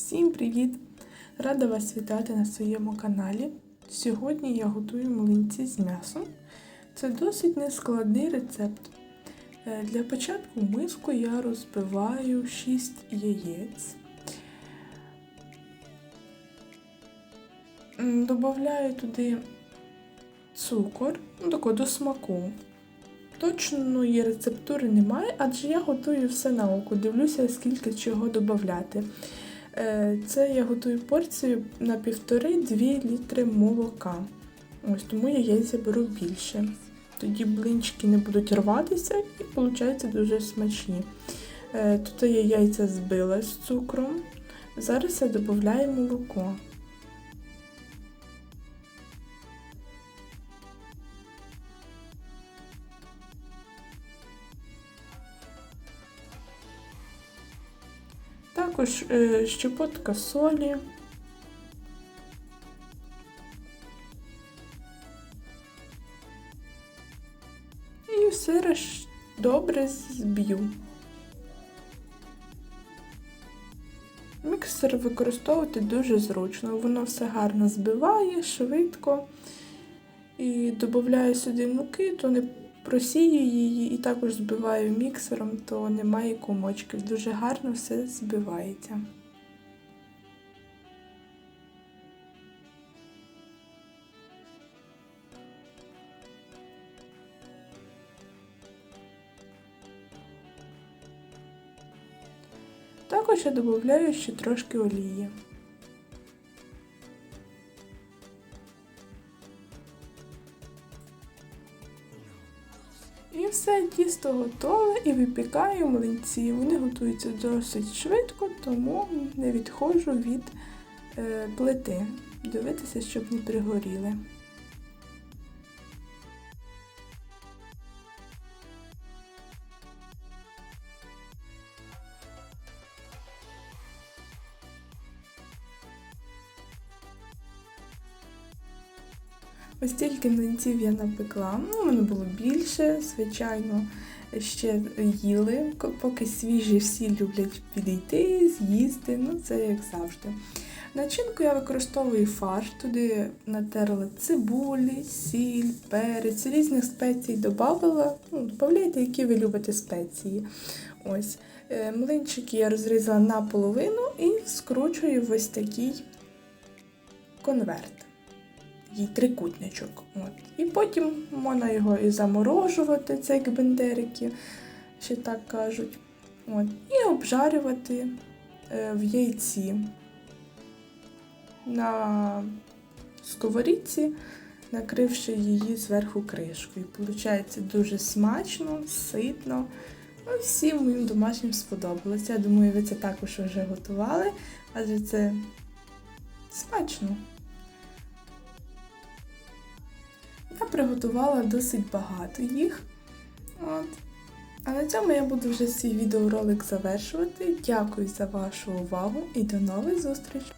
Всім привіт! Рада вас вітати на своєму каналі. Сьогодні я готую млинці з м'ясом. Це досить нескладний рецепт. Е, Для початку миску я розбиваю 6 яєць. Добавляю туди цукор, ну тако до смаку. Точної рецептури немає, адже я готую все на око. Дивлюся, скільки чого додати. Це я готую порцію на 1,5-2 літри молока. Ось тому я яйця беру більше. Тоді блинчики не будуть рватися і виходить дуже смачні. Е, Тут я яйця збила з цукром. Зараз я додаю молоко. Також е, щепотка солі. І все роз- добре зб'ю. Міксер використовувати дуже зручно, воно все гарно збиває, швидко. І додаю сюди муки, то не просію її і також збиваю міксером, то немає комочків. Дуже гарно все збивається. Також я додаю ще трошки олії. І все, тісто готове і випікаю млинці. Вони готуються досить швидко, тому не відходжу від е, плити. Дивитися, щоб не пригоріли. Ось тільки млинців я напекла. Ну, воно було більше, звичайно, ще їли, поки свіжі всі люблять підійти, з'їсти, ну це як завжди. Начинку я використовую фарш, туди натерла цибулі, сіль, перець, різних спецій додавала. Ну, Додавайте, які ви любите спеції. Ось. Е, Млинчики я розрізала наполовину і скручую в ось такий конверт їй трикутничок. От. І потім можна його і заморожувати, це як бендерики, ще так кажуть. От. І обжарювати е, в яйці на сковорідці, накривши її зверху кришкою. Получається дуже смачно, ситно. Ну, всім моїм домашнім сподобалося. Я думаю, ви це також вже готували, адже це смачно. Приготувала досить багато їх. От. А на цьому я буду вже свій відеоролик завершувати. Дякую за вашу увагу і до нових зустрічей!